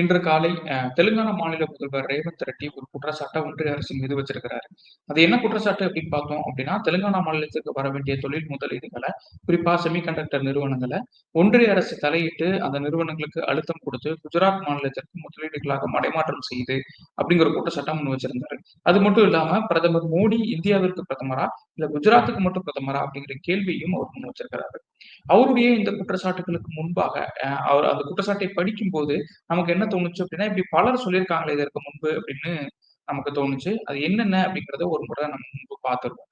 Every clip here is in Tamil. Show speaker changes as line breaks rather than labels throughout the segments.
இன்று காலை தெலுங்கானா மாநில முதல்வர் ரேவந்த் ரெட்டி ஒரு குற்றச்சாட்டை ஒன்றிய அரசின் மீது வச்சிருக்கிறாரு. அது என்ன குற்றச்சாட்டு அப்படின்னு பார்த்தோம் அப்படின்னா, தெலுங்கானா மாநிலத்துக்கு வர வேண்டிய தொழில் முதலீடுகளை குறிப்பா செமிகண்டக்டர் நிறுவனங்களை ஒன்றிய அரசு தலையிட்டு அந்த நிறுவனங்களுக்கு அழுத்தம் கொடுத்து குஜராத் மாநிலத்திற்கு முதலீடுகளாக மடைமாற்றம் செய்து அப்படிங்கிற குற்றச்சாட்டம் முன் வச்சிருந்தாரு. அது மட்டும் இல்லாம பிரதமர் மோடி இந்தியாவிற்கு பிரதமரா? இல்ல குஜராத்துக்கு மட்டும் பிரதமரா? அப்படிங்கிற கேள்வியும் அவர் முன் வச்சிருக்கிறாரு. அவருடைய இந்த குற்றச்சாட்டுகளுக்கு முன்பாக அவர் அந்த குற்றச்சாட்டை படிக்கும் போது நமக்கு என்ன தோணுச்சு அப்படின்னா, இப்படி பலர் சொல்லியிருக்காங்களே இதற்கு முன்பு அப்படின்னு நமக்கு தோணுச்சு. அது என்னென்ன அப்படிங்கிறத ஒரு முறை நம்ம முன்பு பார்த்துருவோம்.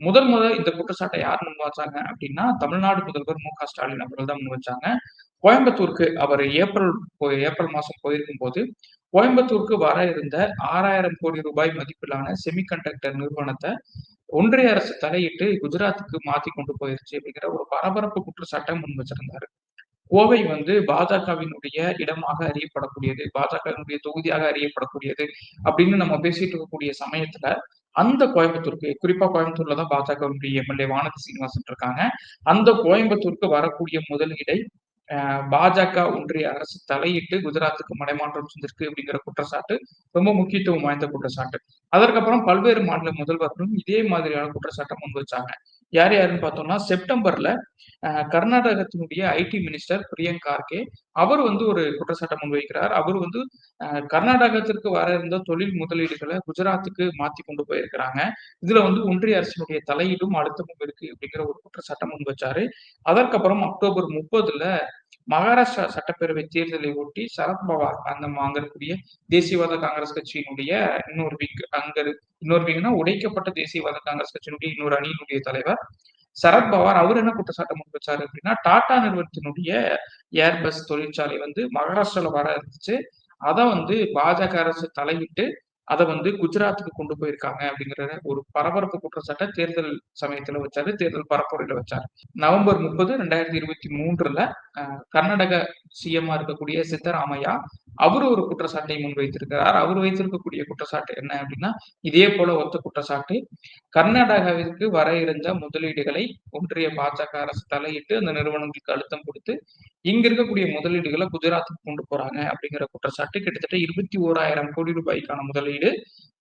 முதல் முதல் இந்த குற்றச்சாட்டை யார் முன் வச்சாங்க அப்படின்னா, தமிழ்நாடு முதல்வர் மு.க. ஸ்டாலின் அவர்கள் தான் முன் வச்சாங்க. கோயம்புத்தூருக்கு அவர் ஏப்ரல் போய் ஏப்ரல் மாசம் போயிருக்கும் போது கோயம்புத்தூருக்கு வர இருந்த ஆறாயிரம் கோடி ரூபாய் மதிப்பிலான செமிகண்டக்டர் நிறுவனத்தை ஒன்றிய அரசு தலையிட்டு குஜராத்துக்கு மாத்தி கொண்டு போயிருச்சு அப்படிங்கிற ஒரு பரபரப்பு குற்றச்சாட்டை முன் வச்சிருந்தாரு. கோவை வந்து பாஜகவினுடைய இடமாக அறியப்படக்கூடியது, பாஜகவினுடைய தொகுதியாக அறியப்படக்கூடியது அப்படின்னு நம்ம பேசிட்டு இருக்கக்கூடிய சமயத்துல, அந்த கோயம்புத்தூருக்கு குறிப்பா கோயம்புத்தூர்ல தான் பாஜகவினுடைய எம்.எல்.ஏ. வானதி சீனிவாசன் இருக்காங்க. அந்த கோயம்புத்தூருக்கு வரக்கூடிய முதலீடை பாஜக ஒன்றிய அரசு தலையிட்டு குஜராத்துக்கு மடைமாற்றம் செஞ்சிருக்கு அப்படிங்கிற குற்றச்சாட்டு ரொம்ப முக்கியத்துவம் வாய்ந்த குற்றச்சாட்டு. அதற்கப்புறம் பல்வேறு மாநில முதல்வர்களும் இதே மாதிரியான குற்றச்சாட்டை முன் வச்சாங்க. யார் யாருன்னு பார்த்தோம்னா, செப்டம்பர்ல கர்நாடகத்தினுடைய ஐடி மினிஸ்டர் பிரியங்கா கார்கே அவர் வந்து ஒரு குற்றச்சாட்டை முன்வைக்கிறார். அவர் வந்து கர்நாடகத்திற்கு வர இருந்த தொழில் முதலீடுகளை குஜராத்துக்கு மாத்தி கொண்டு போயிருக்கிறாங்க. இதுல வந்து ஒன்றிய அரசினுடைய தலையீடும், அழுத்தமும் இருக்கு அப்படிங்கிற ஒரு குற்றச்சாட்டம் முன் வச்சாரு. அதற்கப்புறம் அக்டோபர் 30ல மகாராஷ்டிரா சட்டப்பேரவை தேர்தலை ஒட்டி சரத் பவார் அந்த அங்க இருக்கக்கூடிய தேசியவாத காங்கிரஸ் கட்சியினுடைய இன்னொரு விங் அங்க இன்னொரு விங்னா உடைக்கப்பட்ட தேசியவாத காங்கிரஸ் கட்சியினுடைய இன்னொரு அணியினுடைய தலைவர் சரத் பவார் அவர் என்ன குற்றச்சாட்டு முன் வச்சாரு அப்படின்னா, டாடா நிறுவனத்தினுடைய ஏர்பஸ் தொழிற்சாலை வந்து மகாராஷ்டிரால வர இருந்துச்சு. அத வந்து பாஜக அரசு தலையிட்டு, அதை வந்து குஜராத்துக்கு கொண்டு போயிருக்காங்க அப்படிங்கிற ஒரு பரபரப்பு குற்றச்சாட்டை தேர்தல் சமயத்துல வச்சாரு. தேர்தல் பரப்புரையில வச்சாரு. நவம்பர் முப்பது ரெண்டாயிரத்தி இருபத்தி மூன்றுல கர்நாடக சிஎம்மா இருக்கக்கூடிய சித்தராமையா, அவரு ஒரு குற்றச்சாட்டை முன்வைத்திருக்கிறார். அவர் வைத்திருக்கக்கூடிய குற்றச்சாட்டு என்ன அப்படின்னா, இதே போல ஒத்த குற்றச்சாட்டு. கர்நாடகாவிற்கு வர இருந்த முதலீடுகளை ஒன்றிய பாஜக அரசு தலையிட்டு அந்த நிறுவனங்களுக்கு அழுத்தம் கொடுத்து இங்க இருக்கக்கூடிய முதலீடுகளை குஜராத்துக்கு கொண்டு போறாங்க அப்படிங்கிற குற்றச்சாட்டு. கிட்டத்தட்ட 21,000 கோடி ரூபாய்க்கான முதலீடு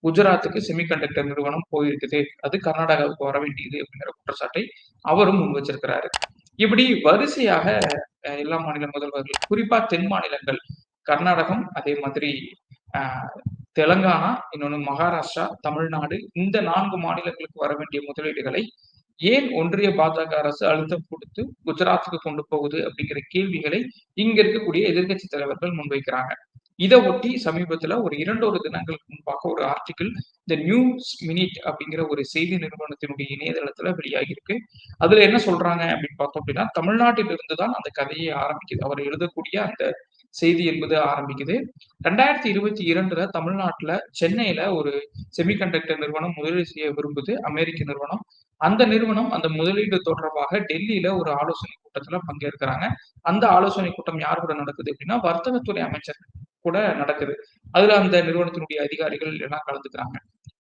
குஜராத்துக்கு செமிகண்டக்டர் நிறுவனம் போயிருக்குது. அது கர்நாடகாவுக்கு வர வேண்டியது அப்படிங்கிற குற்றச்சாட்டை அவரும் முன் வச்சிருக்கிறாரு. இப்படி வரிசையாக எல்லா மாநில முதல்வர்கள், குறிப்பா தென் மாநிலங்கள் கர்நாடகம், அதே மாதிரி தெலங்கானா, இன்னொன்று மகாராஷ்டிரா, தமிழ்நாடு இந்த நான்கு மாநிலங்களுக்கு வர வேண்டிய முதலீடுகளை ஏன் ஒன்றிய பாஜக அரசு அழுத்தம் கொடுத்து குஜராத்துக்கு கொண்டு போகுது அப்படிங்கிற கேள்விகளை இங்க இருக்கக்கூடிய எதிர்க்கட்சி தலைவர்கள் முன்வைக்கிறாங்க. இதை ஒட்டி சமீபத்துல ஒரு 2 1 தினங்களுக்கு முன்பாக ஒரு ஆர்டிக்கிள் த நியூஸ் மினிட் அப்படிங்கிற ஒரு செய்தி நிறுவனத்தினுடைய இணையதளத்துல வெளியாகியிருக்கு. அதுல என்ன சொல்றாங்க அப்படின்னு பார்த்தோம் அப்படின்னா, தமிழ்நாட்டிலிருந்து தான் அந்த கதையை ஆரம்பிக்குது. அவர் எழுதக்கூடிய அந்த செய்தி என்பது ஆரம்பிக்குது. 2022ல தமிழ்நாட்டுல சென்னையில ஒரு செமிகண்டக்டர் நிறுவனம் முதலீடு செய்ய விரும்புது. அமெரிக்க நிறுவனம். அந்த நிறுவனம் அந்த முதலீடு தொடர்பாக டெல்லியில ஒரு ஆலோசனை கூட்டத்துல பங்கேற்கிறாங்க. அந்த ஆலோசனை கூட்டம் யார் கூட நடக்குது அப்படின்னா, வர்த்தகத்துறை அமைச்சர் கூட நடக்குது. அதுல அந்த நிறுவனத்தினுடைய அதிகாரிகள் எல்லாம் கலந்துக்கிறாங்க.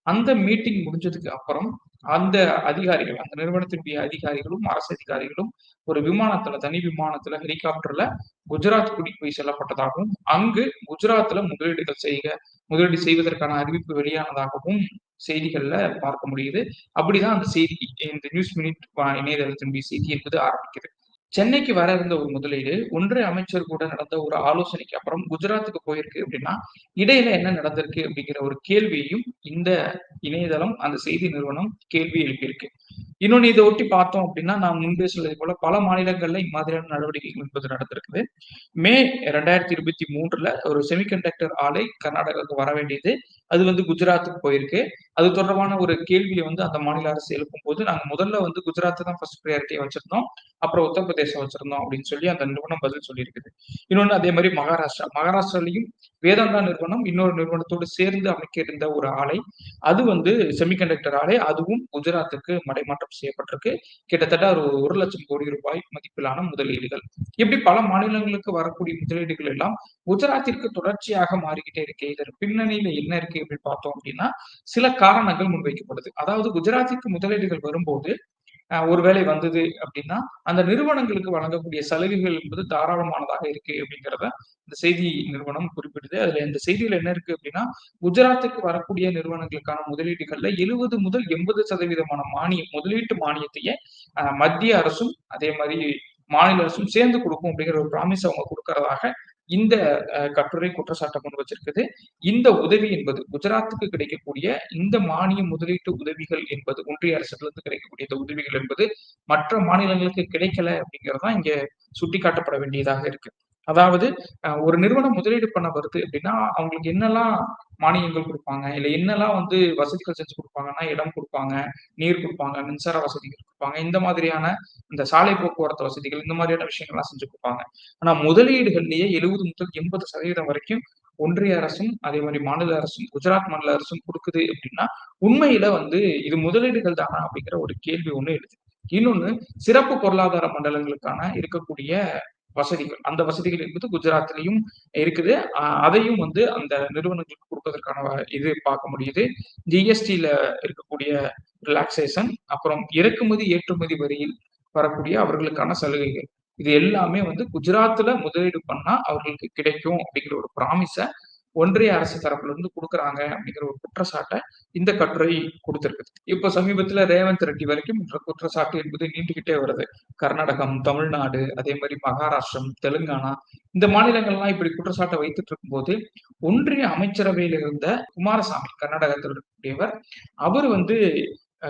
அந்த மீட்டிங் முடிஞ்சதுக்கு அப்புறம், அந்த அதிகாரிகள், அந்த நிறுவனத்தினுடைய அதிகாரிகளும், அரசு அதிகாரிகளும் ஒரு விமானத்துல, தனி விமானத்துல, ஹெலிகாப்டர்ல குஜராத் கூட்டிட்டு போய் செல்லப்பட்டதாகவும், அங்கு குஜராத்ல முதலீடுகள் செய்க முதலீடு செய்வதற்கான அறிவிப்பு வெளியானதாகவும் செய்திகள்ல பார்க்க முடியுது. அப்படிதான் அந்த செய்தி இந்த நியூஸ் மினிட் இணையதளத்தினுடைய செய்தி என்பது ஆரம்பிக்குது. சென்னைக்கு வர இருந்த ஒரு முதலீடு, ஒன்று அமைச்சர் கூட நடந்த ஒரு ஆலோசனைக்கு அப்புறம் குஜராத்துக்கு போயிருக்கு அப்படின்னா, இடையில என்ன நடந்திருக்கு அப்படிங்கிற ஒரு கேள்வியையும் இந்த இணையதளம், அந்த செய்தி நிறுவனம் கேள்வி எழுப்பியிருக்கு. இன்னொன்னு இதை ஒட்டி பார்த்தோம் அப்படின்னா, நான் முன்பே சொன்னது போல பல மாநிலங்கள்ல இம்மாதிரியான நடவடிக்கைகள் என்பது நடந்திருக்குது. மே 2023ல ஒரு செமிகண்டக்டர் ஆலை கர்நாடகாவுக்கு வர வேண்டியது. அது வந்து குஜராத்துக்கு போயிருக்கு. அது தொடர்பான ஒரு கேள்வியை வந்து அந்த மாநில அரசு எழுப்பும்போது, நாங்க முதல்ல வந்து குஜராத்த தான் ஃபர்ஸ்ட் ப்ரையாரிட்டியை வச்சிருந்தோம். அப்புறம் உத்தரப்பிரதேசம் வச்சிருந்தோம் அப்படின்னு சொல்லி அந்த நிறுவனம் பதில் சொல்லியிருக்குது. இன்னொன்னு அதே மாதிரி மகாராஷ்டிரா. மகாராஷ்டிராலையும் வேதாந்தா நிறுவனம் இன்னொரு நிறுவனத்தோடு சேர்ந்து அமைக்க இருந்த ஒரு ஆலை. அது வந்து செமிகண்டக்டர் ஆலை. அதுவும் குஜராத்துக்கு மடைமாற்றம் செய்யப்பட்டிருக்கு. கிட்டத்தட்ட ஒரு லட்சம் கோடி ரூபாய் மதிப்பிலான முதலீடுகள். இப்படி பல மாநிலங்களுக்கு வரக்கூடிய முதலீடுகள் எல்லாம் குஜராத்திற்கு தொடர்ச்சியாக மாறிக்கிட்டே இருக்கு. இதன் பின்னணியில என்ன இருக்கு அப்படின்னு பார்த்தோம் அப்படின்னா, சில காரணங்கள் முன்வைக்கப்படுது. அதாவது குஜராத்திற்கு முதலீடுகள் வரும்போது, ஒருவேளை வந்தது அப்படின்னா அந்த நிறுவனங்களுக்கு வழங்கக்கூடிய சலுகைகள் என்பது தாராளமானதாக இருக்கு அப்படிங்கிறத இந்த செய்தி நிறுவனம் குறிப்பிடுது. அதுல இந்த செய்தியில என்ன இருக்கு அப்படின்னா குஜராத்துக்கு வரக்கூடிய நிறுவனங்களுக்கான முதலீடுகள்ல எழுபது முதல் எண்பது சதவீதமான மானியம் முதலீட்டு மானியத்தையே மத்திய அரசும் அதே மாதிரி மாநில அரசும் சேர்ந்து கொடுக்கும் அப்படிங்கிற ஒரு ப்ராமிஸ் அவங்க கொடுக்கறதாக இந்த கட்டுரை குற்றச்சாட்டை முன் வச்சிருக்குது. இந்த உதவி என்பது குஜராத்துக்கு கிடைக்கக்கூடிய இந்த மானிய முதலீட்டு உதவிகள் என்பது ஒன்றிய அரசிலிருந்து கிடைக்கக்கூடிய இந்த உதவிகள் என்பது மற்ற மாநிலங்களுக்கு கிடைக்கல அப்படிங்கறதுதான் இங்க சுட்டிக்காட்டப்பட வேண்டியதாக இருக்கு. அதாவது ஒரு நிறுவனம் முதலீடு பண்ண வருது அப்படின்னா அவங்களுக்கு என்னெல்லாம் மானியங்கள் கொடுப்பாங்க? இல்ல என்னெல்லாம் வந்து வசதிகள் செஞ்சு கொடுப்பாங்கன்னா இடம் கொடுப்பாங்க நீர் கொடுப்பாங்க மின்சார வசதிகள் கொடுப்பாங்க இந்த மாதிரியான இந்த சாலை போக்குவரத்து வசதிகள் இந்த மாதிரியான விஷயங்கள்லாம் செஞ்சு கொடுப்பாங்க. ஆனா முதலீடுகள்லயே எழுபது முதல் எண்பது சதவீதம் வரைக்கும் ஒன்றிய அரசும் அதே மாதிரி மாநில அரசும் குஜராத் மாநில அரசும் கொடுக்குது அப்படின்னா உண்மையில வந்து இது முதலீடுகள் தானா அப்படிங்கிற ஒரு கேள்வி ஒண்ணு எழுது. இன்னொன்னு சிறப்பு பொருளாதார மண்டலங்களுக்கான இருக்கக்கூடிய வசதிகள் அந்த வசதிகள் என்பது குஜராத்லயும் இருக்குது. அதையும் வந்து அந்த நிறுவனங்களுக்கு கொடுப்பதற்கான இது பார்க்க முடியுது. ஜிஎஸ்டியில இருக்கக்கூடிய ரிலாக்ஸேஷன் அப்புறம் இறக்குமதி ஏற்றுமதி வரியில் வரக்கூடிய அவர்களுக்கான சலுகைகள். இது எல்லாமே வந்து குஜராத்ல முதலீடு பண்ணா அவர்களுக்கு கிடைக்கும் அப்படிங்கிற ஒரு ப்ராமிஸை ஒன்றிய அரசு தரப்புல இருந்து கொடுக்குறாங்க அப்படிங்கிற ஒரு குற்றச்சாட்டை இந்த கட்டுரை கொடுத்திருக்குது. இப்ப சமீபத்துல ரேவந்த் ரெட்டி வரைக்கும் குற்றச்சாட்டு என்பது நீண்டுகிட்டே வருது. கர்நாடகம் தமிழ்நாடு அதே மாதிரி மகாராஷ்டிரம் தெலுங்கானா இந்த மாநிலங்கள்லாம் இப்படி குற்றச்சாட்டை வைத்துட்டு இருக்கும்போது ஒன்றிய அமைச்சரவையில் இருந்த குமாரசாமி கர்நாடகத்தில் இருக்கக்கூடியவர் அவர் வந்து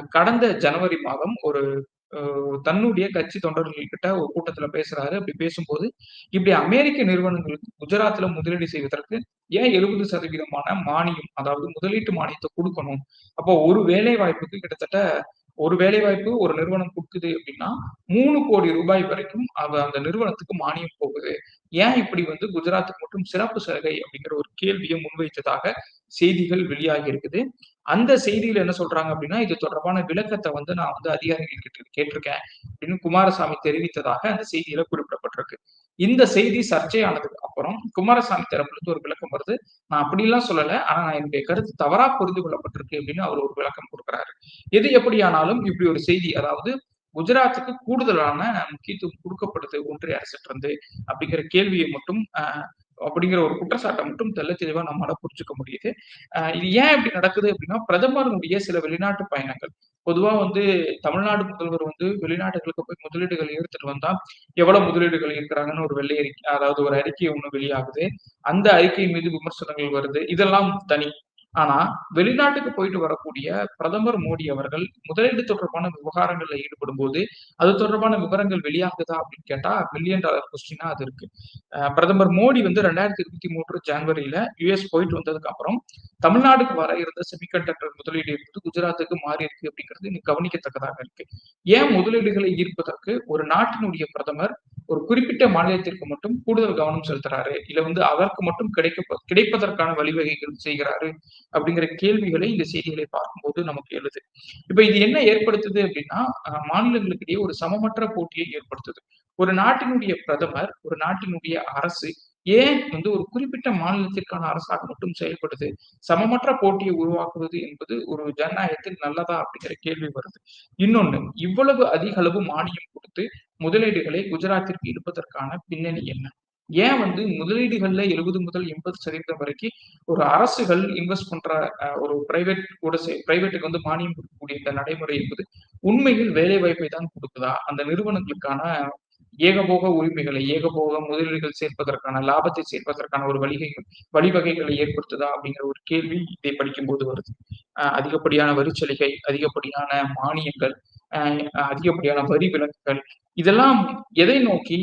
கடந்த ஜனவரி மாதம் ஒரு தன்னுடைய கட்சி தொண்டர்கள் கிட்ட ஒரு கூட்டத்துல பேசுறாரு. அப்படி பேசும்போது இப்படி அமெரிக்க நிறுவனங்களுக்கு குஜராத்ல முதலீடு செய்வதற்கு ஏன் எழுபது சதவீதமான மானியம் அதாவது முதலீட்டு மானியத்தை கொடுக்கணும்? அப்போ ஒரு வேலை வாய்ப்புக்கு கிட்டத்தட்ட ஒரு வேலை வாய்ப்பு ஒரு நிறுவனம் கொடுக்குது அப்படின்னா மூணு கோடி ரூபாய் வரைக்கும் அவ அந்த நிறுவனத்துக்கு மானியம் போகுது. ஏன் இப்படி வந்து குஜராத்துக்கு மட்டும் சிறப்பு சலுகை அப்படிங்கிற ஒரு கேள்வியை முன்வைத்ததாக செய்திகள் வெளியாகி இருக்குது. அந்த செய்தியில என்ன சொல்றாங்க அப்படின்னா இது தொடர்பான விளக்கத்தை வந்து நான் வந்து அதிகாரிகள் கிட்ட கேட்டிருக்கேன் அப்படின்னு குமாரசாமி தெரிவித்ததாக அந்த செய்தியில குறிப்பிடப்பட்டிருக்கு. இந்த செய்தி சர்ச்சையானதுக்கு அப்புறம் குமாரசாமி தரப்புலேருந்து ஒரு விளக்கம் வருது. நான் அப்படிலாம் சொல்லலை. ஆனா நான் என்னுடைய கருத்து தவறா புரிந்து கொள்ளப்பட்டிருக்கு அப்படின்னு அவர் ஒரு விளக்கம் கொடுக்குறாரு. எது எப்படியானாலும் இப்படி ஒரு செய்தி அதாவது குஜராத்துக்கு கூடுதலான முக்கியத்துவம் கொடுக்கப்படுது ஒன்றிய அரசிட்டிருந்து அப்படிங்கிற கேள்வியை மட்டும் அப்படிங்கிற ஒரு குற்றச்சாட்டை மட்டும் தெல்ல தெளிவா நம்மளால புரிஞ்சுக்க முடியுது. இது ஏன் இப்படி நடக்குது அப்படின்னா பிரதமருடைய சில வெளிநாட்டு பயணங்கள். பொதுவா வந்து தமிழ்நாடு முதல்வர் வந்து வெளிநாட்டுகளுக்கு போய் முதலீடுகள் எடுத்துட்டு வந்தா எவ்வளவு முதலீடுகள் இருக்கிறாங்கன்னு ஒரு வெள்ளை அறிக்கை அதாவது ஒரு அறிக்கை ஒண்ணு வெளியாகுது. அந்த அறிக்கை மீது விமர்சனங்கள் வருது. இதெல்லாம் தனி. ஆனா வெளிநாட்டுக்கு போயிட்டு வரக்கூடிய பிரதமர் மோடி அவர்கள் முதலீடு தொடர்பான விவகாரங்கள்ல ஈடுபடும் போது அது தொடர்பான விவரங்கள் வெளியாகுதா அப்படின்னு கேட்டா மில்லியன் டாலர் கொஸ்டினா அது இருக்கு. பிரதமர் மோடி வந்து ரெண்டாயிரத்தி இருபத்தி மூன்று ஜனவரியில யுஎஸ் போயிட்டு வந்ததுக்கு அப்புறம் தமிழ்நாடுக்கு வர இருந்த செமிகண்டக்டர் முதலீடு என்பது குஜராத்துக்கு மாறி இருக்கு அப்படிங்கிறது கவனிக்கத்தக்கதாக இருக்கு. ஏன் முதலீடுகளை ஈர்ப்பதற்கு ஒரு நாட்டினுடைய பிரதமர் ஒரு குறிப்பிட்ட மாநிலத்திற்கு மட்டும் கூடுதல் கவனம் செலுத்துறாரு. இல்ல வந்து அதற்கு மட்டும் கிடைக்க கிடைப்பதற்கான வழிவகைகள் செய்கிறாரு அப்படிங்கிற கேள்விகளை இந்த செய்திகளை பார்க்கும்போது நமக்கு எழுது. இப்ப இது என்ன ஏற்படுத்துது அப்படின்னா மாநிலங்களுக்கிடையே ஒரு சமமற்ற போட்டியை ஏற்படுத்துது. ஒரு நாட்டினுடைய பிரதமர் ஒரு நாட்டினுடைய அரசு ஏன் வந்து ஒரு குறிப்பிட்ட மாநிலத்திற்கான அரசாக மட்டும் செயல்படுது? சமமற்ற போட்டியை உருவாக்குவது என்பது ஒரு ஜனநாயகத்தில் நல்லதா அப்படிங்கிற கேள்வி வருது. இன்னொன்னு இவ்வளவு அதிக அளவு மானியம் கொடுத்து முதலீடுகளை குஜராத்திற்கு இருப்பதற்கான பின்னணி என்ன? ஏன் வந்து முதலீடுகள்ல எழுபது முதல் எண்பது சதவீதம் வரைக்கும் ஒரு அரசுகள் இன்வெஸ்ட் பண்ற ஒரு பிரைவேட் கூட பிரைவேட்டுக்கு வந்து மானியம் கொடுக்கக்கூடிய இந்த நடைமுறை என்பது உண்மையில் வேலை வாய்ப்பை தான் கொடுக்குதா? அந்த நிறுவனங்களுக்கான ஏகபோக உரிமைகளை ஏகபோக முதலீடுகள் சேர்ப்பதற்கான லாபத்தை சேர்ப்பதற்கான ஒரு வழிகைகள் வழிவகைகளை ஏற்படுத்துதா அப்படிங்கிற ஒரு கேள்வி இதை படிக்கும் போது வருது அதிகப்படியான வரிச்சலுகை அதிகப்படியான மானியங்கள் அதிகப்படியான வரி விலக்குகள் இதெல்லாம் எதை நோக்கி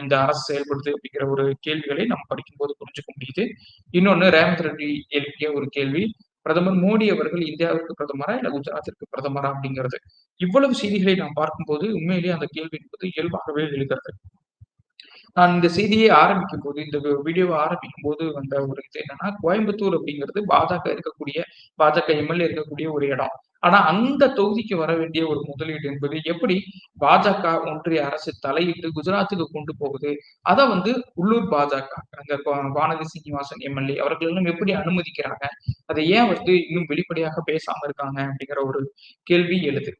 இந்த அரசு செயல்படுது அப்படிங்கிற ஒரு கேள்விகளை நம்ம படிக்கும்போது புரிஞ்சுக்க முடியுது. இன்னொன்னு ரேவந்த் ரெட்டி எழுப்பிய ஒரு கேள்வி பிரதமர் மோடி அவர்கள் இந்தியாவிற்கு பிரதமரா இல்ல குஜராத்திற்கு பிரதமரா அப்படிங்கிறது இவ்வளவு செய்திகளை நாம் பார்க்கும்போது உண்மையிலேயே அந்த கேள்வி என்பது இயல்பாகவே எழுகிறது. நான் இந்த செய்தியை ஆரம்பிக்கும் போது இந்த வீடியோவை ஆரம்பிக்கும் போது வந்த ஒரு இது என்னன்னா கோயம்புத்தூர் அப்படிங்கிறது பாஜக இருக்கக்கூடிய பாஜக எம்எல்ஏ இருக்கக்கூடிய ஒரு இடம். ஆனா அந்த தொகுதிக்கு வர வேண்டிய ஒரு முதலீடு என்பது எப்படி பாஜக ஒன்றிய அரசு தலையிட்டு குஜராத்துக்கு கொண்டு போகுது? அதை வந்து உள்ளூர் பாஜக அந்த வானதி சீனிவாசன் எம்எல்ஏ அவர்கள் எல்லாம் எப்படி அனுமதிக்கிறாங்க? அதை ஏன் வந்து இன்னும் வெளிப்படையாக பேசாம இருக்காங்க அப்படிங்கிற ஒரு கேள்வி எழுது.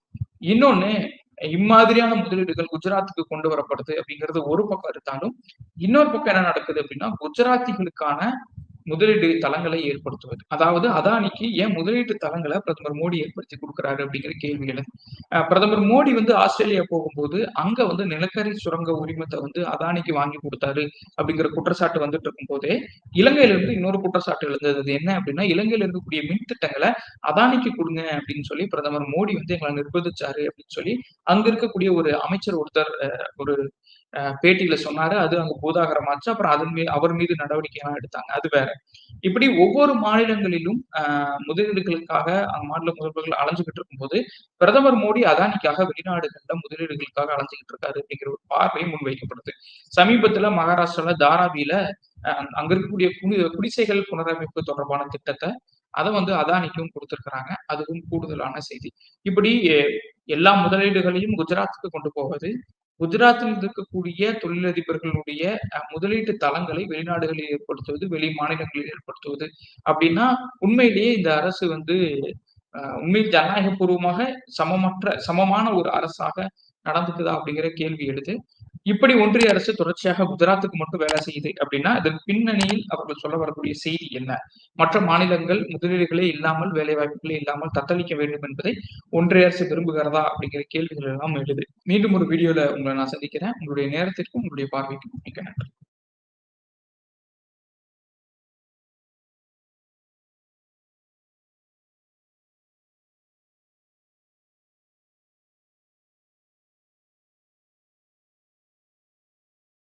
இன்னொன்னு இம்மாதிரியான முதலீடுகள் குஜராத்துக்கு கொண்டு வரப்படுது அப்படிங்கிறது ஒரு பக்கம் இருந்தாலும் இன்னொரு பக்கம் என்ன நடக்குது அப்படின்னா குஜராத்திகளுக்கான முதலீடு தளங்களை ஏற்படுத்துவது. அதாவது அதானிக்கு ஏன் முதலீட்டு தளங்களை பிரதமர் மோடி ஏற்படுத்தி கொடுக்குறாரு அப்படிங்கிற கேள்வி எழுது பிரதமர் மோடி வந்து ஆஸ்திரேலியா போகும்போது அங்க வந்து நிலக்கரி சுரங்க உரிமத்தை வந்து அதானிக்கு வாங்கி கொடுத்தாரு அப்படிங்கிற குற்றச்சாட்டு வந்துட்டு இருக்கும் போதே இலங்கையில இருந்து இன்னொரு குற்றச்சாட்டு எழுந்தது. என்ன அப்படின்னா இலங்கையில இருக்கக்கூடிய மின் திட்டங்களை அதானிக்கு கொடுங்க அப்படின்னு சொல்லி பிரதமர் மோடி வந்து எங்களை நிர்பந்திச்சாரு அப்படின்னு சொல்லி அங்க இருக்கக்கூடிய ஒரு அமைச்சர் ஒருத்தர் ஒரு பேட்டியில சொன்னாரு அது அங்க பூதாகரமாச்சு. அப்புறம் அதன் மீது அவர் மீது நடவடிக்கை எல்லாம் எடுத்தாங்க. அது வேற. இப்படி ஒவ்வொரு மாநிலங்களிலும் முதலீடுகளுக்காக அந்த மாநில முதல்வர்கள் அலைஞ்சுகிட்டு இருக்கும்போது பிரதமர் மோடி அதானிக்காக வெளிநாடுகள்ல முதலீடுகளுக்காக அலைஞ்சுகிட்டு இருக்காரு அப்படிங்கிற ஒரு பார்வை முன்வைக்கப்படுது. சமீபத்துல மகாராஷ்டிரால தாராவியில அங்க இருக்கக்கூடிய குடி குடிசைகள் புனரமைப்பு தொடர்பான திட்டத்தை அதை வந்து அதானிக்கும் கொடுத்துருக்குறாங்க. அதுவும் கூடுதலான செய்தி. இப்படி எல்லா முதலீடுகளையும் குஜராத்துக்கு கொண்டு போவது குஜராத்தில் இருக்கக்கூடிய தொழிலதிபர்களுடைய முதலீட்டு தளங்களை வெளிநாடுகளில் ஏற்படுத்துவது வெளி மாநிலங்களில் ஏற்படுத்துவது அப்படின்னா உண்மையிலேயே இந்த அரசு வந்து உண்மை ஜனநாயகபூர்வமாக சமமற்ற சமமான ஒரு அரசாக நடந்துக்குதா அப்படிங்கிற கேள்வி எழுது. இப்படி ஒன்றிய அரசு தொடர்ச்சியாக குஜராத்துக்கு மட்டும் வேலை செய்யுது அப்படின்னா அதன் பின்னணியில் அவர்கள் சொல்ல வரக்கூடிய செய்தி என்ன? மற்ற மாநிலங்கள் முதலீடுகளே இல்லாமல் வேலை வாய்ப்புகளே இல்லாமல் தத்தளிக்க வேண்டும் என்பதை ஒன்றிய அரசு விரும்புகிறதா அப்படிங்கிற கேள்விகள் எல்லாம் எழுது. மீண்டும் ஒரு வீடியோல உங்களை நான் சந்திக்கிறேன். உங்களுடைய நேரத்திற்கும் உங்களுடைய பார்வைக்கும் மிக்க நன்றி.